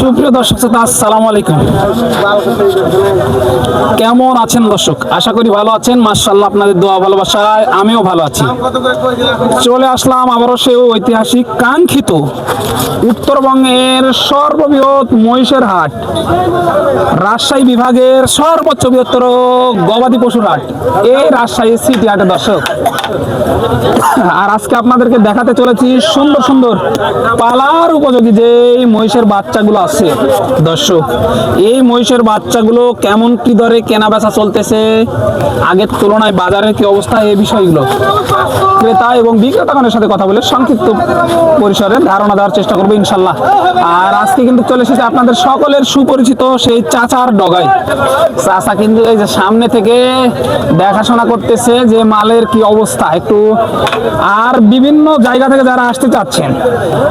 সুপ্রিয় দর্শক কেমন আছেন দর্শক? আশা করি ভালো আছেন। মার্শাল্লাহ আপনাদের দোয়া ভালোবাসায় আমিও ভালো আছি। চলে আসলাম আবারও সেই ঐতিহাসিক, কাঙ্ক্ষিত উত্তরবঙ্গের সর্ববৃহৎ মহিষের হাট। রাজশাহী বিভাগের সর্বোচ্চ বৃহত্তর গবাদি পশুর হাট। এই রাজশাহী সিটি হাটে দর্শক। আর আজকে আপনাদেরকে দেখাতে চলেছি সুন্দর সুন্দর পালার উপযোগী যে মহিষের বাচ্চাগুলো আছে। দর্শক, এই মহিষের বাচ্চাগুলো কেমন কি দরে কেনা বেচা চলতেছে? আগের তুলনায় বাজারের কি অবস্থা? এই বিষয়গুলো ক্রেতা এবং বিক্রেতাগণের সাথে কথা বলে সংক্ষিপ্ত পরিসরে ধারণা দেওয়ার চেষ্টা করব ইনশাল্লাহ। আর আজকে কিন্তু চলে এসেছে আপনাদের সকলের সুপরিচিত সেই চাচার চাচা কিন্তু এই যে সামনে থেকে দেখাশোনা করতেছে যে মালের কি অবস্থা। একটু আর বিভিন্ন জায়গা থেকে যারা আসতে চাচ্ছেন,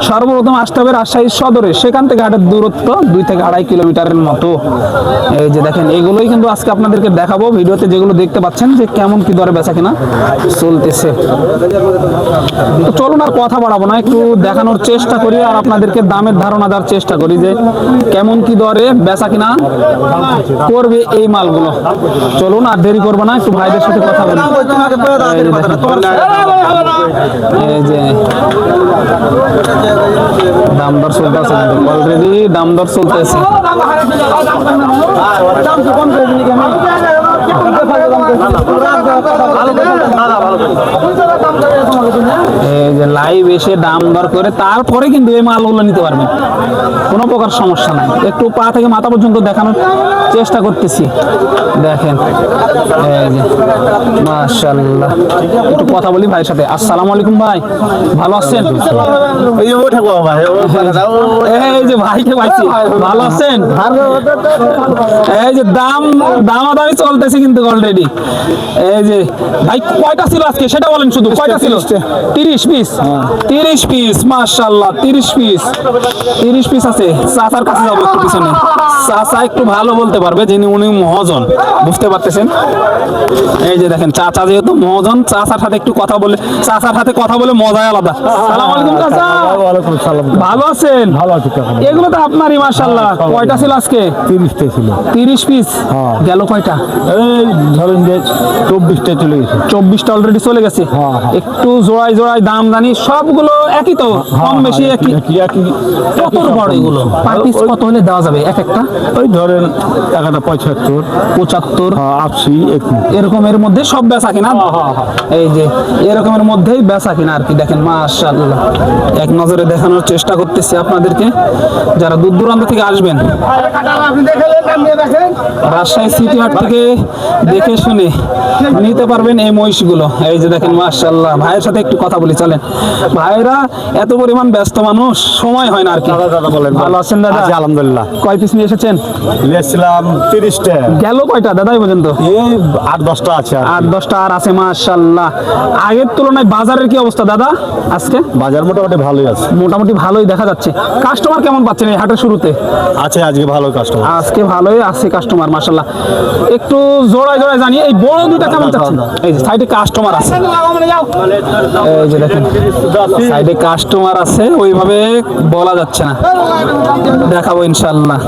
সর্বপ্রথম আসতে হবে রাজশাহী সদরে। সেখান থেকে হাটের দূরত্ব, দুই থেকে আড়াই কিলোমিটারের মতো। এই যে দেখেন, এগুলোই কিন্তু আজকে আপনাদেরকে দেখাবো। ভিডিওতে যেগুলো দেখতে পাচ্ছেন যে কেমন কি দরে বেচা কিনা চলতেছে। তো চলুন আর কথা বাড়াবো না, একটু দেখানোর চেষ্টা করি আর আপনাদেরকে দামের ধারণা দেওয়ার চেষ্টা করি যে কেমন কি দরে বেচা কিনা করবে এই মালগুলো। চলুন আর দেরি করব না, একটু ভাইদের সাথে কথা বলি। এই যে দাম দর চলতেছে অলরেডি দাম দর চলতেছে। ভালো লাইভ এসে দাম দর করে তারপরে কিন্তু এই মালগুলো নিতে পারবেন। কোনো প্রকার সমস্যা নাই। একটু পা থেকে মাথা পর্যন্ত দেখানোর চেষ্টা করতেছি। দেখেন। যে মাশাল্লাহ একটু কথা বলি ভাইয়ের সাথে। আসসালামু আলাইকুম ভাই। ভালো আছেন? এই যে ওঠে ভাই এই যে ভাইকে পাইছি। ভালো আছেন? এই যে দাম দামাদামি চলতেছে কিন্তু অলরেডি এই যে ভাই কয়টা ছিল আজকে? সেটা বলেন শুধু। কয়টা ছিল? তিরিশ পিস তিরিশ পিস মাশাল্লাহ তিরিশ পিস তিরিশ পিস আছে। চাচার কাছে যাব একটু পিছনে। চাচা একটু ভালো বলতে পারবে যিনি উনি মহাজন। বুঝতে পারতেছেন? এই যে দেখেন চাচা যেহেতু মহাজন চাচার সাথে একটু কথা বলে চাচার সাথে কথা বলে মজাই আলাদা। সালাম আলাইকুম চাচা। ভালো আছেন? ভালো আছি এগুলো তো আপনারই মাশাল্লাহ কয়টা ছিল আজকে? তিরিশটা ছিল। তিরিশ পিস হ্যাঁ। গেল কয়টা? এই ধরেন যে চব্বিশটা চলে গেছে। চব্বিশটা অলরেডি চলে গেছে। হ্যাঁ, হ্যাঁ। একটু জোড়ায় জোড়ায় দাম জানি সবগুলো একই তো কম বেশি একই কত বড় এগুলো? পার পিস কত হলে দেওয়া যাবে? এক একটা? ওই ধরেন একটা পঁচাত্তর পঁচাত্তর। হ্যাঁ, আশি এরকমের মধ্যে সব বেচা কিনা? এই যে এরকমের মধ্যেই বেচা কিনা আর কি দেখেন মাশাআল্লাহ। এক নজরে দেখানোর চেষ্টা করতেছি আপনাদেরকে। যারা দূর দূরান্ত থেকে আসবেন রাজশাহী সিটি হাট থেকে দেখে শুনে নিতে পারবেন এই মহিষগুলো। এই যে দেখেন মাশাআল্লাহ ভাইয়ের সাথে একটু কথা বলি চলেন। ভাইরা এত পরিমাণ ব্যস্ত মানুষ সময় হয় না আর কি। ভালো আছেন দাদা? আলহামদুলিল্লাহ। কয় পিস নিয়ে এসেছেন? নিয়েছিলাম তিরিশটা। গেল কয়টা দাদাই পর্যন্ত? এই আট দশটা আছে আর কি। আট দশটা আর আছে মাশাল্লাহ আগের তুলনায় বাজারের কি অবস্থা দাদা আজকে? বাজার মোটামুটি ভালোই আছে। মোটামুটি ভালোই দেখা যাচ্ছে। কাস্টমার কেমন পাচ্ছেন এই হাটের শুরুতে? আছে আজকে ভালো কাস্টমার আজকে ভালোই আছে কাস্টমার মাশাল্লাহ একটু জোড়ায় জোড়ায় জানি এই বড় দুটা কেমন চাচ্ছেন? এই সাইডে কাস্টমার আছে। সাইডে কাস্টমার আছে, ওইভাবে বলা যাচ্ছে না। দেখাবো ইনশাল্লাহ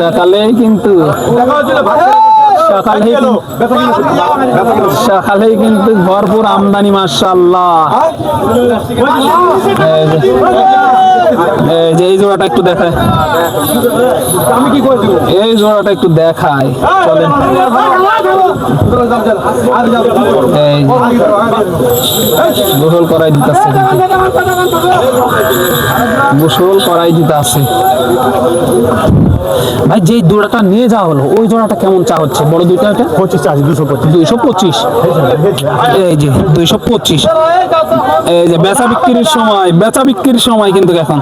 সকালেই কিন্তু সকালেই কিন্তু ভরপুর আমদানি মাশাল্লাহ এই যে এই জোড়াটা একটু দেখায়। এই জোড়াটা একটু দেখায়। চলেন। গোসল করাই দিতেছে গোসল করাই দিতে আছে ভাই যেই জোড়াটা নিয়ে যাওয়া হলো ওই জোড়াটা কেমন চা হচ্ছে? বড় দুইটা এটা? পঁচিশ দুশো পঁচিশ। দুইশো পঁচিশ? এই যে দুইশো পঁচিশ। এই যে বেচা বিক্রির সময় বেচা বিক্রির সময় কিন্তু এখন।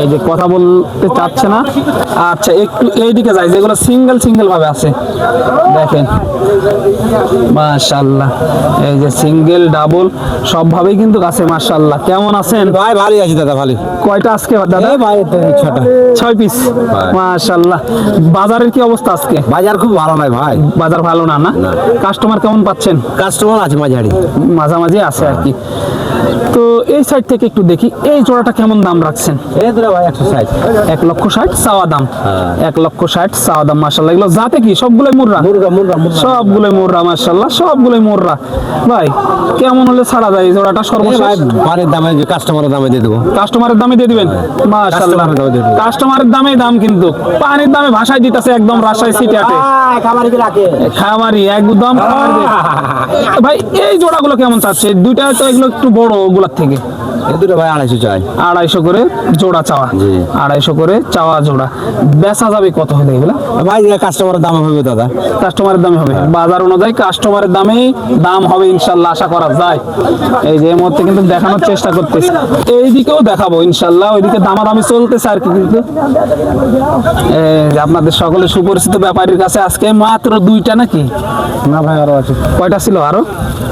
এই যে কথা বলতে চাচ্ছে না। আচ্ছা একটু এইদিকে যাই যেগুলো সিঙ্গেল সিঙ্গেল ভাবে আছে। দেখেন। মাশাল্লাহ এই যে সিঙ্গেল ডাবল সব ভাবেই কিন্তু আছে মাশাল্লাহ কেমন আছেন? ভাই ভালোই আছি দাদা ভালোই। কয়টা আজকে দাদা? ভাই ছটা। ছয় পিস মাশাল্লাহ বাজারের কি অবস্থা আজকে? বাজার খুব ভালো নয় ভাই। বাজার ভালো না না? কাস্টমার কেমন পাচ্ছেন? কাস্টমার আছে মাঝারি। মাঝামাঝি আছে আর কি। তো এই সাইড থেকে একটু দেখি এই জোড়াটা কেমন দাম রাখছেন? এই দুটো ভাই একশো ষাট। এক লক্ষ ষাট চাওয়া দাম। হ্যাঁ। এক লক্ষ ষাট চাওয়া দাম এগুলো যাতে কি সবগুলোই মুর্রা? মুরগা মুরগা মুরগা সবগুলোই মোররা মার্শাল্লাহ সবগুলোই মোররা। ভাই কেমন হলে ছাড়া যায় এই জোড়াটা সর্বশেষ? দামে কাস্টমারের দামে দিয়ে দেবো। কাস্টমারের দামে দিয়ে দিবেন? কাস্টমারের দামে। কাস্টমারের দামে দাম কিন্তু। পানির দামে ভাষায় দিতেছে একদম রাজশাহী সিটি কি? রাখে খামারি। একদম ভাই এই জোড়াগুলো কেমন চাচ্ছে? দুইটা তো এগুলো একটু বড় ওগুলার থেকে। luôn. এই দুটো ভাই আড়াইশো চাই। আড়াইশো করে জোড়া চাওয়া। আড়াইশো করে চাওয়া জোড়া। বেচা যাবে কত হলে এগুলা? ভাই কাস্টমারের দাম হবে দাদা। কাস্টমারের দামে হবে। বাজার অনুযায়ী কাস্টমারের দামেই দাম হবে ইনশাল্লাহ আশা করা যায়। এই যে মুহূর্তে কিন্তু দেখানোর চেষ্টা করতেছি। এই দিকেও দেখাবো ইনশাল্লাহ ওইদিকে দামাদামি চলতেছে আর কি কিন্তু। আপনাদের সকলে সুপরিচিত ব্যাপারীর কাছে আজকে মাত্র দুইটা নাকি? না ভাই আরও আছে। কয়টা ছিল? আরও?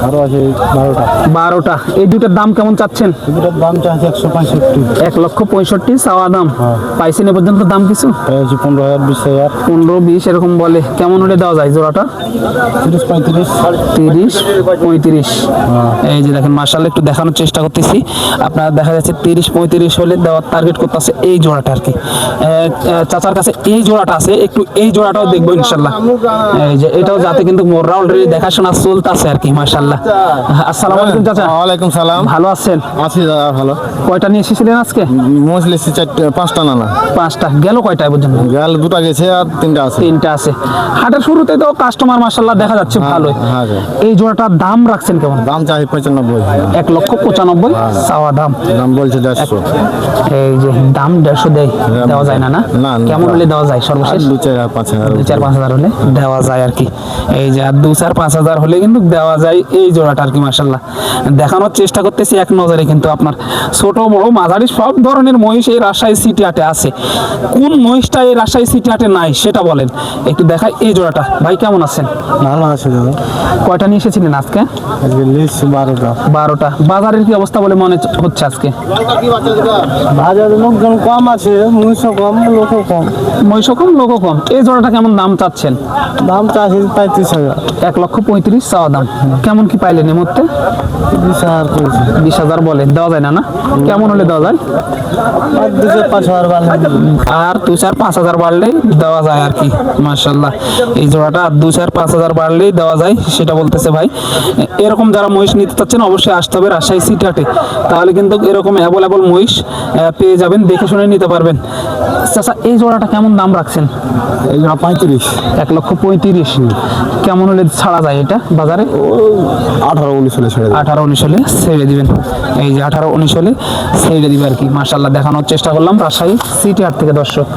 আরও আছে বারোটা। বারোটা। এই দুইটার দাম কেমন চাচ্ছেন? দুটোর দাম চাচ্ছে একশো পঁয়ষট্টি। এক লক্ষ পঁয়ষট্টি চাওয়া দাম। পাইছেন এ পর্যন্ত দাম কিছু? হয়েছে পনেরো হাজার বিশ হাজার। পনেরো বিশ এরকম বলে। কেমন হলে দেওয়া যায় জোড়াটা? তিরিশ পঁয়ত্রিশ। তিরিশ পঁয়ত্রিশ। এই যে দেখেন মার্শাল একটু দেখানোর চেষ্টা করতেছি। আপনার দেখা যাচ্ছে তিরিশ পঁয়ত্রিশ হলে দেওয়ার টার্গেট করতেছে এই জোড়াটা আর কি। চাচার কাছে এই জোড়াটা আছে একটু এই জোড়াটাও দেখব ইনশাল্লাহ। এই যে এটাও যাতে কিন্তু মোররা অলরেডি দেখাশোনা চলতেছে আর কি মার্শাল্লাহ। আসসালামু আলাইকুম চাচা। ওয়ালাইকুম সালাম। ভালো আছেন? আছি ভালো। কয়টা নিয়ে এসেছিলেন আজকে? চারটে পাঁচটা পাঁচটা। গেল কয়টায় পর্যন্ত? গেল দুটা গেছে আর তিনটা আছে। তিনটা আছে। হাটের শুরুতে তো কাস্টমার মার্শাল্লাহ দেখা যাচ্ছে ভালোই। হ্যাঁ, হ্যাঁ। এই জোড়াটার দাম রাখছেন কেমন? দাম চাই পঁচানব্বই। এক লক্ষ পঁচানব্বই চাওয়া দাম। দাম বলছে দেড়শো। এই যে দাম দেড়শো দেয় দেওয়া যায় না না। কেমন হলে দেওয়া যায়? সর্বশেষ? দু চার পাঁচ হাজার দু চার পাঁচ হাজার হলে দেওয়া যায় আর কি। এই যে আর দু চার পাঁচ হাজার হলে কিন্তু দেওয়া যায় এই জোড়াটা আর কি মার্শাল্লাহ দেখানোর চেষ্টা করতেছি এক নজরে কিন্তু আপনার। ছোট বড় মাঝারি সব ধরনের মহিষ এই রাজশাহী সিটি হাটে আছে। কোন মহিষটা এই রাজশাহী সিটি হাটে নাই সেটা বলেন। একটু দেখাই এই জোড়াটা। ভাই কেমন আছেন? ভালো আছে কয়টা নিয়ে এসেছিলেন আজকে? বারোটা। বারোটা। বাজারের কি অবস্থা বলে মনে হচ্ছে আজকে? বাজারে লোকজন কম আছে মনুষ্য কম লোকও কম। মহিষ কম লোক কম। এই জোড়াটা কেমন দাম চাচ্ছেন? দাম চাষি পঁয়ত্রিশ হাজার। এক লক্ষ পঁয়ত্রিশ চাওয়া দাম। কেমন কি পাইলেন বিশ হাজার বিশ হাজার বলে। দেওয়া যায় না না কেমন হলে দেওয়া যায়? আর দু চার পাঁচ হাজার বাড়লেই দেওয়া যায় আর কি মার্শাল্লাহ এই জোড়াটা আর দু চার পাঁচ হাজার বাড়লেই দেওয়া যায় সেটা বলতেছে ভাই। এরকম যারা মহিষ নিতে চাচ্ছেন অবশ্যই আসতে হবে রাজশাহী সিটাটে তাহলে কিন্তু এরকম অ্যাভেলেবল মহিষ পেয়ে যাবেন দেখে শুনে নিতে পারবেন। চাচা এই জোড়াটা কেমন দাম রাখছেন? এই জোড়া পঁয়ত্রিশ। এক লক্ষ পঁয়ত্রিশ। কেমন হলে ছাড়া যায় এটা বাজারে? আঠারো উনিশ হলে ছেড়ে আঠারো উনিশ হলে ছেড়ে দিবেন। এই যে আঠারো উনিশ হলে ছেড়ে দিবে আর কি। মার্শাল্লাহ দেখানোর চেষ্টা করলাম রাজশাহী সিটি আর থেকে দর্শক।